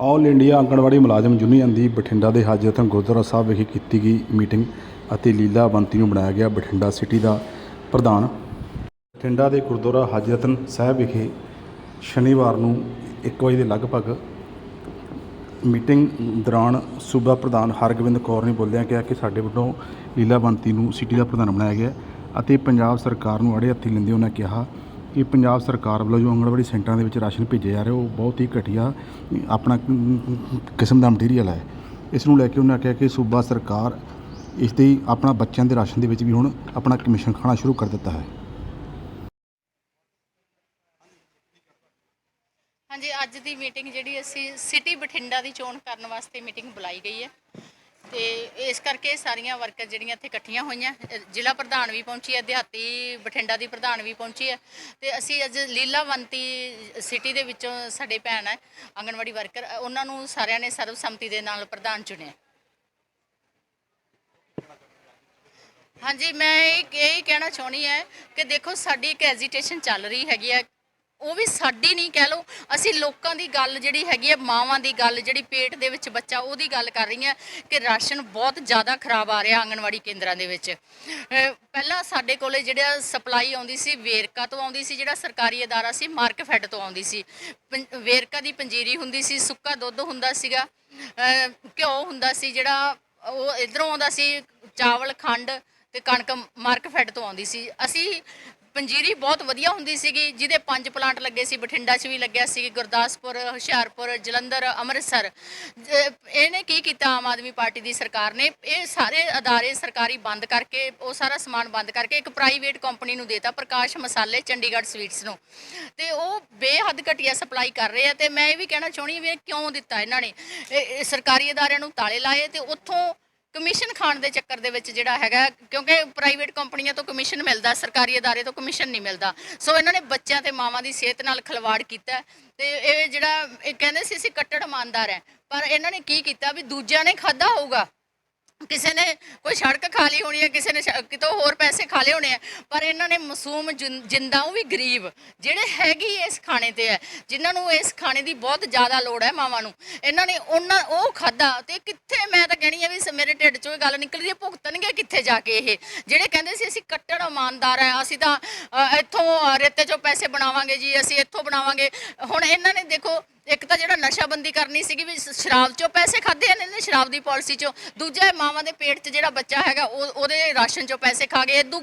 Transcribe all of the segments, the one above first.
All India anganwadi ਮੁਲਾਜ਼ਮ union ਦੀ ਬਠਿੰਡਾ ਦੇ ਹਾਜਰਤਨ ਗੁਰਦੁਆਰਾ ਸਾਹਿਬ ਵਿਖੇ ਕੀਤੀ ਗਈ ਮੀਟਿੰਗ ਅਤੇ ਲੀਲਾ ਬੰਤੀ ਨੂੰ ਬਣਾਇਆ ਗਿਆ ਬਠਿੰਡਾ ਸਿਟੀ ਦਾ ਪ੍ਰਧਾਨ। ਬਠਿੰਡਾ ਦੇ ਗੁਰਦੁਆਰਾ ਹਾਜਰਤਨ ਸਾਹਿਬ ਵਿਖੇ ਸ਼ਨੀਵਾਰ ਨੂੰ 1 ਵਜੇ ਦੇ ਲਗਭਗ ਮੀਟਿੰਗ ਦੌਰਾਨ ਸੂਬਾ ਪ੍ਰਧਾਨ ਹਰਗੋਬਿੰਦ ਕੌਰ ਨੇ ਬੋਲਿਆ ਕਿਹਾ ਕਿ ਸਾਡੇ ਵੱਲੋਂ ਲੀਲਾ ਬੰਤੀ ਨੂੰ ਸਿਟੀ ਦਾ ਪ੍ਰਧਾਨ ਬਣਾਇਆ ਗਿਆ ਅਤੇ ਪੰਜਾਬ ਸਰਕਾਰ ਨੂੰ ਅੜੇ ਹੱਥੀ ਲੈਂਦੇ ਉਹਨਾਂ ਕਿਹਾ ਕਿ ਪੰਜਾਬ ਸਰਕਾਰ ਵੱਲੋਂ ਜੋ ਆਂਗਣਵਾੜੀ ਸੈਂਟਰਾਂ ਦੇ ਵਿੱਚ ਰਾਸ਼ਨ ਭੇਜਿਆ ਜਾ ਰਿਹਾ, ਉਹ ਬਹੁਤ ਹੀ ਘਟੀਆ, ਆਪਣਾ ਕਿਸਮ ਦਾ ਮਟੀਰੀਅਲ ਹੈ। ਇਸ ਨੂੰ ਲੈ ਕੇ ਉਹਨਾਂ ਕਿਹਾ ਕਿ ਸੂਬਾ ਸਰਕਾਰ ਇਸ ਦੇ ਆਪਣਾ ਬੱਚਿਆਂ ਦੇ ਰਾਸ਼ਨ ਦੇ ਵਿੱਚ ਵੀ ਹੁਣ ਆਪਣਾ ਕਮਿਸ਼ਨ ਖਾਣਾ ਸ਼ੁਰੂ ਕਰ ਦਿੱਤਾ ਹੈ। ਹਾਂਜੀ, ਅੱਜ ਦੀ ਮੀਟਿੰਗ ਜਿਹੜੀ ਅਸੀਂ ਸਿਟੀ ਬਠਿੰਡਾ ਦੀ ਚੋਣ ਕਰਨ ਵਾਸਤੇ ਮੀਟਿੰਗ ਬੁਲਾਈ ਗਈ ਹੈ। ਤੇ ਇਸ ਕਰਕੇ ਸਾਰੀਆਂ ਵਰਕਰ ਜਿਹੜੀਆਂ ਇੱਥੇ ਇਕੱਠੀਆਂ ਹੋਈਆਂ ਜ਼ਿਲ੍ਹਾ ਪ੍ਰਧਾਨ ਵੀ ਪਹੁੰਚੀ ਹੈ, ਦਿਹਾਤੀ ਬਠਿੰਡਾ ਦੀ ਪ੍ਰਧਾਨ ਵੀ ਪਹੁੰਚੀ ਹੈ ਤੇ ਅਸੀਂ ਅੱਜ ਲੀਲਾਵੰਤੀ ਸਿਟੀ ਦੇ ਵਿੱਚੋਂ ਸਾਡੇ ਭੈਣ ਹੈ, ਆਂਗਣਵਾੜੀ ਵਰਕਰ ਉਹਨਾਂ ਨੂੰ ਸਾਰਿਆਂ ਨੇ ਸਰਬਸੰਮਤੀ ਦੇ ਨਾਲ ਪ੍ਰਧਾਨ ਚੁਣਿਆ। ਹਾਂਜੀ, ਮੈਂ ਇਹ ਇਹ ਕਹਿਣਾ ਚਾਹੁੰਦੀ ਹੈ ਕਿ ਦੇਖੋ ਸਾਡੀ ਇੱਕ ਐਜੀਟੇਸ਼ਨ ਚੱਲ ਰਹੀ ਹੈਗੀ ਹੈ। ਉਹ ਵੀ ਸਾਡੀ ਨਹੀਂ ਕਹਿ ਲਓ। ਅਸੀਂ ਲੋਕਾਂ ਦੀ ਗੱਲ ਜਿਹੜੀ ਹੈਗੀ ਹੈ ਮਾਵਾਂ ਦੀ ਗੱਲ, ਜਿਹੜੀ ਪੇਟ ਦੇ ਵਿੱਚ ਬੱਚਾ, ਉਹਦੀ ਗੱਲ ਕਰ ਰਹੀ ਹਾਂ ਕਿ ਰਾਸ਼ਨ ਬਹੁਤ ਜ਼ਿਆਦਾ ਖਰਾਬ ਆ ਰਿਹਾ ਆਂਗਣਵਾੜੀ ਕੇਂਦਰਾਂ ਦੇ ਵਿੱਚ। ਪਹਿਲਾਂ ਸਾਡੇ ਕੋਲੇ ਜਿਹੜਾ ਸਪਲਾਈ ਆਉਂਦੀ ਸੀ, ਵੇਰਕਾ ਤੋਂ ਆਉਂਦੀ ਸੀ, ਜਿਹੜਾ ਸਰਕਾਰੀ ਅਦਾਰਾ ਸੀ, ਮਾਰਕਫੈਡ ਤੋਂ ਆਉਂਦੀ ਸੀ। ਪੰ- ਵੇਰਕਾ ਦੀ ਪੰਜੀਰੀ ਹੁੰਦੀ ਸੀ, ਸੁੱਕਾ ਦੁੱਧ ਹੁੰਦਾ ਸੀਗਾ ਘਿਓ ਹੁੰਦਾ ਸੀ ਜਿਹੜਾ, ਉਹ ਇਧਰੋਂ ਆਉਂਦਾ ਸੀ, ਚਾਵਲ, ਖੰਡ ਤੇ ਕਣਕ ਮਾਰਕਫੈਡ ਤੋਂ ਆਉਂਦੀ ਸੀ। ਅਸੀਂ ਪੰਜੀਰੀ ਬਹੁਤ ਵਧੀਆ ਹੁੰਦੀ ਸੀਗੀ, ਜਿਹਦੇ ਪੰਜ ਪਲਾਂਟ ਲੱਗੇ ਸੀ, ਬਠਿੰਡਾ 'ਚ ਵੀ ਲੱਗਿਆ ਸੀ, ਗੁਰਦਾਸਪੁਰ, ਹੁਸ਼ਿਆਰਪੁਰ, ਜਲੰਧਰ, ਅੰਮ੍ਰਿਤਸਰ। ਜ- ਇਹਨੇ ਕੀ ਕੀਤਾ ਆਮ ਆਦਮੀ ਪਾਰਟੀ ਦੀ ਸਰਕਾਰ ਨੇ? ਇਹ ਸਾਰੇ ਅਦਾਰੇ ਸਰਕਾਰੀ ਬੰਦ ਕਰਕੇ, ਉਹ ਸਾਰਾ ਸਮਾਨ ਬੰਦ ਕਰਕੇ ਇੱਕ ਪ੍ਰਾਈਵੇਟ ਕੰਪਨੀ ਨੂੰ ਦੇਤਾ, ਪ੍ਰਕਾਸ਼ ਮਸਾਲੇ, ਚੰਡੀਗੜ੍ਹ ਸਵੀਟਸ ਨੂੰ। ਤੇ ਉਹ ਬੇਹੱਦ ਘਟੀਆ ਸਪਲਾਈ ਕਰ ਰਹੇ ਆ, ਤੇ ਮੈਂ ਇਹ ਵੀ ਕਹਿਣਾ ਚਾਹੁੰਦੀ ਹਾਂ ਵੀ ਇਹ ਕਿਉਂ ਦਿੱਤਾ ਇਹਨਾਂ ਨੇ? ਇਹ- ਇਹ ਸਰਕਾਰੀ ਅਦਾਰਿਆਂ ਨੂੰ ਤਾਲੇ ਲਾਏ ਤੇ ਉੱਥੋਂ ਕਮਿਸ਼ਨ ਖਾਣ ਦੇ ਚੱਕਰ ਦੇ ਵਿੱਚ ਜਿਹੜਾ ਹੈਗਾ, ਕਿਉਂਕਿ ਪ੍ਰਾਈਵੇਟ ਕੰਪਨੀਆਂ ਤੋਂ ਕਮਿਸ਼ਨ ਮਿਲਦਾ, ਸਰਕਾਰੀ ਅਦਾਰੇ ਤੋਂ ਕਮਿਸ਼ਨ ਨਹੀਂ ਮਿਲਦਾ। ਸੋ ਇਹਨਾਂ ਨੇ ਬੱਚਿਆਂ ਤੇ ਮਾਵਾਂ ਦੀ ਸਿਹਤ ਨਾਲ ਖਿਲਵਾੜ ਕੀਤਾ ਹੈ ਤੇ ਇਹ ਜਿਹੜਾ, ਇਹ ਕਹਿੰਦੇ ਸੀ ਅਸੀਂ ਕੱਟੜ ਇਮਾਨਦਾਰ ਹੈ। ਪਰ ਇਹਨਾਂ ਨੇ ਕੀ ਕੀਤਾ ਵੀ ਦੂਜਿਆਂ ਨੇ ਖਾਦਾ ਹੋਊਗਾ। ਕਿਸੇ ਨੇ ਕੋਈ ਸੜਕ ਖਾਲੀ ਹੋਣੀ ਹੈ ਕਿਸੇ ਨੇ ਸ਼- ਕਿਤੋਂ ਹੋਰ ਪੈਸੇ ਖਾਲੇ ਹੋਣੇ ਆ ਪਰ ਇਹਨਾਂ ਨੇ ਮਾਸੂਮ ਜਿੰ- ਜਿੰਦਾ ਉਹ ਵੀ ਗਰੀਬ ਜਿਹੜੇ ਹੈਗੀ ਇਸ ਖਾਣੇ ਤੇ ਹੈ ਜਿਨ੍ਹਾਂ ਨੂੰ ਇਸ ਖਾਣੇ ਦੀ ਬਹੁਤ ਜ਼ਿਆਦਾ ਲੋੜ ਹੈ ਮਾਵਾਂ ਨੂੰ। ਇਹਨਾਂ ਨੇ ਉਹਨਾਂ ਉਹ ਖਾਦਾ ਤੇ ਕਿੱਥੇ ਮੈਂ ਤਾਂ ਕਹਿਣੀ ਆ ਵੀ ਸ- ਮੇਰੇ ਢਿੱਡ ਚੋਂ ਇਹ ਗੱਲ ਨਿਕਲਦੀ ਹੈ ਭੁਗਤਣਗੇ ਕਿੱਥੇ ਜਾ ਕੇ ਇਹ? ਜਿਹੜੇ ਕਹਿੰਦੇ ਸੀ ਅਸੀਂ ਕੱਟੜ ਇਮਾਨਦਾਰ ਆ ਅਸੀਂ ਤਾਂ ਅ, ਇੱਥੋਂ ਅ, ਰੇਤੇ ਚੋਂ ਪੈਸੇ ਬਣਾਵਾਂਗੇ ਜੀ ਅਸੀਂ ਇੱਥੋਂ ਬਣਾਵਾਂਗੇ। ਹੁਣ ਇਹਨਾਂ ਨੇ ਦੇਖੋ ਇੱਕ ਤਾਂ ਜਿਹੜਾ ਨਸ਼ਾਬੰਦੀ ਕਰਨੀ ਸੀਗੀ ਵੀ ਸ਼- ਸ਼ਰਾਬ ਚੋਂ ਪੈਸੇ ਖਾਦੇ ਇਹਨਾਂ ਨੇ ਸ਼ਰਾਬ ਦੀ ਪਾਲਿਸੀ ਚੋਂ। ਦੂਜਾ ਇਹ ਮਾਵਾਂ ਦੇ ਪੇਟ 'ਚ ਜਿਹੜਾ ਬੱਚਾ ਹੈਗਾ, ਉਹ, ਉਹਦੇ ਰਾਸ਼ਨ ਚੋਂ ਪੈਸੇ ਖਾ ਗਏ। ਇਦੋਂ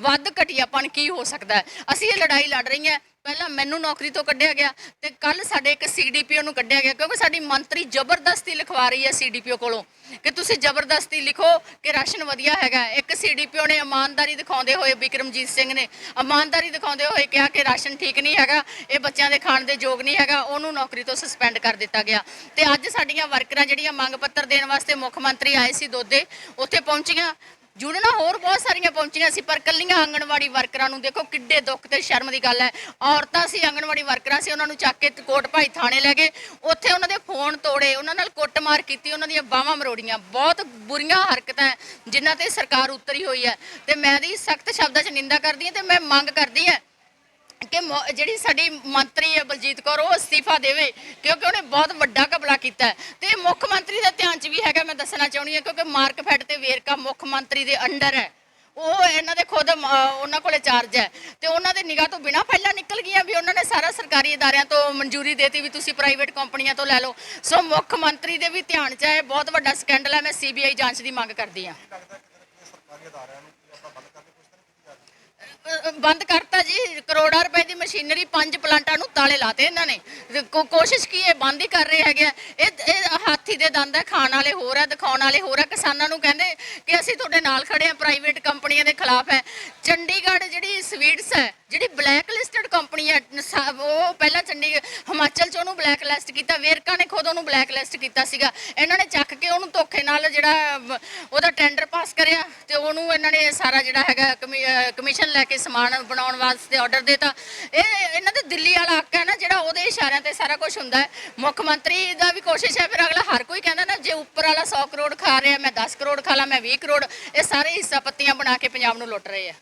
ਵੱਧ ਘਟੀਆਪਣ ਕੀ ਹੋ ਸਕਦਾ ਹੈ? ਅਸੀਂ ਇਹ ਲੜਾਈ ਲੜ ਰਹੀਆਂ। ਪਹਿਲਾਂ ਮੈਨੂੰ ਨੌਕਰੀ ਤੋਂ ਕੱਢਿਆ ਗਿਆ ਤੇ ਕੱਲ ਸਾਡੇ ਇੱਕ ਸੀਡੀਪੀਓ ਨੂੰ ਕੱਢਿਆ ਗਿਆ ਕਿਉਂਕਿ ਸਾਡੀ ਮੰਤਰੀ ਜ਼ਬਰਦਸਤੀ ਲਿਖਵਾ ਰਹੀ ਹੈ ਸੀਡੀਪੀਓ ਕੋਲੋਂ ਕਿ ਤੁਸੀਂ ਜ਼ਬਰਦਸਤੀ ਲਿਖੋ ਕਿ ਰਾਸ਼ਨ ਵਧੀਆ ਹੈਗਾ ਹੈ। ਇੱਕ ਸੀਡੀਪੀਓ ਨੇ ਇਮਾਨਦਾਰੀ ਦਿਖਾਉਂਦੇ ਹੋਏ ਵਿਕਰਮਜੀਤ ਸਿੰਘ ਨੇ ਇਮਾਨਦਾਰੀ ਦਿਖਾਉਂਦੇ ਹੋਏ ਕਿਹਾ ਕਿ ਰਾਸ਼ਨ ਠੀਕ ਨਹੀਂ ਹੈਗਾ, ਇਹ ਬੱਚਿਆਂ ਦੇ ਖਾਣ ਦੇ ਯੋਗ ਨਹੀਂ ਹੈਗਾ, ਉਹਨੂੰ ਨੌਕਰੀ ਤੋਂ ਸਸਪੈਂਡ ਕਰ ਦਿੱਤਾ ਗਿਆ ਤੇ ਅੱਜ ਸਾਡੀਆਂ ਵਰਕਰਾਂ ਜਿਹੜੀਆਂ ਮੰਗ ਪੱਤਰ ਦੇਣ ਵਾਸਤੇ ਮੁੱਖ ਮੰਤਰੀ ਆਏ ਸੀ ਦੋਦੇ, ਉੱਥੇ ਪਹੁੰਚੀਆਂ ਜੁੜਨਾ ਹੋਰ ਬਹੁਤ ਸਾਰੀਆਂ ਪਹੁੰਚੀਆਂ ਸੀ ਪਰ ਕੱਲੀਆਂ ਆਂਗਣਵਾੜੀ ਵਰਕਰਾਂ ਨੂੰ ਦੇਖੋ ਕਿੱਡੇ ਦੁੱਖ ਤੇ ਸ਼ਰਮ ਦੀ ਗੱਲ ਹੈ। ਔਰਤਾਂ ਸੀ ਆਂਗਣਵਾੜੀ ਵਰਕਰਾਂ ਸੀ ਉਹਨਾਂ ਨੂੰ ਚੱਕ ਕੇ ਕੋਟ ਭਾਈ ਥਾਣੇ ਲੈ ਗਏ। ਉੱਥੇ ਉਹਨਾਂ ਦੇ ਫੋਨ ਤੋੜੇ ਉਹਨਾਂ ਨਾਲ ਕੁੱਟਮਾਰ ਕੀਤੀ ਉਹਨਾਂ ਦੀਆਂ ਬਾਹਾਂ ਮਰੋੜੀਆਂ। ਬਹੁਤ ਬੁਰੀਆਂ ਹਰਕਤਾਂ ਹੈ, ਜਿਨ੍ਹਾਂ ਤੇ ਸਰਕਾਰ ਉਤਰੀ ਹੋਈ ਹੈ। ਤੇ ਮੈਂ ਦੀ ਸਖਤ ਸ਼ਬਦਾਂ 'ਚ ਨਿੰਦਾ ਕਰਦੀ ਹਾਂ ਤੇ ਮੈਂ ਮੰਗ ਕਰਦੀ ਹਾਂ ਕਿ ਮੋ- ਜਿਹੜੀ ਸਾਡੀ ਮੰਤਰੀ ਹੈ ਬਲਜੀਤ ਕੌਰ ਉਹ ਅਸਤੀਫਾ ਦੇਵੇ ਕਿਉਂਕਿ ਉਹਨੇ ਬਹੁਤ ਵੱਡਾ ਕਬਲਾ ਕੀਤਾ ਹੈ। ਤੇ ਇਹ ਮੁੱਖ ਮੰਤਰੀ ਦਾ ਧਿਆਨ 'ਚ ਵੀ ਹੈਗਾ ਮੈਂ ਦੱਸਣਾ ਚਾਹੁੰਦੀ ਹਾਂ ਕਿਉਂਕਿ ਮਾਰਕਫੈਡ ਤੇ ਵੇਰਕਾ ਮੁੱਖ ਮੰਤਰੀ ਦੇ ਅੰਡਰ ਹੈ। ਉਹ ਇਹਨਾਂ ਦੇ ਖੁਦ ਅਮ, ਅਹ, ਉਹਨਾਂ ਕੋਲੇ ਚਾਰਜ ਹੈ। ਤੇ ਉਹਨਾਂ ਦੇ ਨਿਗਾਹ ਤੋਂ ਬਿਨਾ ਪਹਿਲਾਂ ਨਿਕਲ ਗਈਆਂ ਵੀ ਉਹਨਾਂ ਨੇ ਸਾਰਾ ਸਰਕਾਰੀ ਅਦਾਰਿਆਂ ਤੋਂ ਮਨਜ਼ੂਰੀ ਦੇਤੀ ਵੀ ਤੁਸੀਂ ਪ੍ਰਾਈਵੇਟ ਕੰਪਨੀਆਂ ਤੋਂ ਲੈ ਲਓ। ਸੋ ਮੁੱਖ ਮੰਤਰੀ ਦੇ ਵੀ ਧਿਆਨ 'ਚ ਹੈ ਇਹ ਬਹੁਤ ਵੱਡਾ ਸਕੈਂਡਲ ਹੈ। ਮੈਂ ਸੀਬੀਆਈ ਜਾਂਚ ਦੀ ਮੰਗ ਕਰਦੀ ਹਾਂ। ਅ, ਬੰਦ ਬੰਦ ਕਰਤਾ ਜੀ, ਕਰੋੜਾਂ ਰੁਪਏ ਦੀ ਮਸ਼ੀਨਰੀ ਪੰਜ ਪਲਾਂਟਾਂ ਨੂੰ ਤਾਲੇ ਲਾਤੇ ਇਹਨਾਂ ਨੇ। ਕੋ- ਕੋਸ਼ਿਸ਼ ਕੀ ਹੈ ਬੰਦ ਹੀ ਕਰ ਰਹੇ ਹੈਗੇ ਆ। ਇਹ ਇਹ ਹਾਥੀ ਦੇ ਦੰਦ ਹੈ ਖਾਣ ਵਾਲੇ ਹੋਰ ਹੈ ਦਿਖਾਉਣ ਵਾਲੇ ਹੋਰ ਹੈ ਕਿਸਾਨਾਂ ਨੂੰ ਕਹਿੰਦੇ ਕਿ ਅਸੀਂ ਤੁਹਾਡੇ ਨਾਲ ਖੜੇ ਹਾਂ ਪ੍ਰਾਈਵੇਟ ਕੰਪਨੀਆਂ ਦੇ ਖਿਲਾਫ ਹੈ। ਚੰਡੀਗੜ੍ਹ ਜਿਹੜੀ ਸਵੀਟਸ ਹੈ, ਜਿਹੜੀ ਬਲੈਕ ਲਿਸਟਡ ਕੰਪਨੀ ਹੈ ਸਾ ਉਹ ਪਹਿਲਾਂ ਚੰਡੀ ਹਿਮਾਚਲ ਚ ਉਹਨੂੰ ਬਲੈਕ ਲਿਸਟ ਕੀਤਾ, ਵੇਰਕਾ ਨੇ ਖੁਦ ਉਹਨੂੰ ਬਲੈਕ ਲਿਸਟ ਕੀਤਾ ਸੀਗਾ। ਇਹਨਾਂ ਨੇ ਚੱਕ ਕੇ ਉਹਨੂੰ ਧੋਖੇ ਨਾਲ ਜਿਹੜਾ, ਉਹਦਾ ਟੈਂਡਰ ਪਾਸ ਕਰਿਆ ਤੇ ਉਹਨੂੰ ਇਹਨਾਂ ਨੇ ਸਾਰਾ ਜਿਹੜਾ ਹੈਗਾ ਕਮਿਸ਼ਨ ਲੈ ਕੇ ਸਮਾਨ ਬਣਾਉਣ ਵਾਸਤੇ ਆਰਡਰ ਦਿੱਤਾ। ਇਹ ਇਹਨਾਂ ਦੇ ਦਿੱਲੀ ਵਾਲਾ ਹੱਕ ਹੈ ਨਾ, ਜਿਹੜਾ ਉਹਦੇ ਇਸ਼ਾਰਿਆਂ ਤੇ ਸਾਰਾ ਕੁਝ ਹੁੰਦਾ ਹੈ। ਮੁੱਖ ਮੰਤਰੀ ਦਾ ਵੀ ਕੋਸ਼ਿਸ਼ ਹੈ, ਫਿਰ ਅਗਲਾ ਹਰ ਕੋਈ ਕਹਿੰਦਾ ਨਾ, ਜੇ ਉੱਪਰ ਵਾਲਾ 100 ਕਰੋੜ ਖਾ ਰਿਹਾ, ਮੈਂ 10 ਕਰੋੜ ਖਾ ਲਾ, ਮੈਂ 20 ਕਰੋੜ, ਇਹ ਸਾਰੇ ਹਿੱਸਾ ਪੱਤੀਆਂ ਬਣਾ ਕੇ ਪੰਜਾਬ ਨੂੰ ਲੁੱਟ ਰਹੇ ਆ।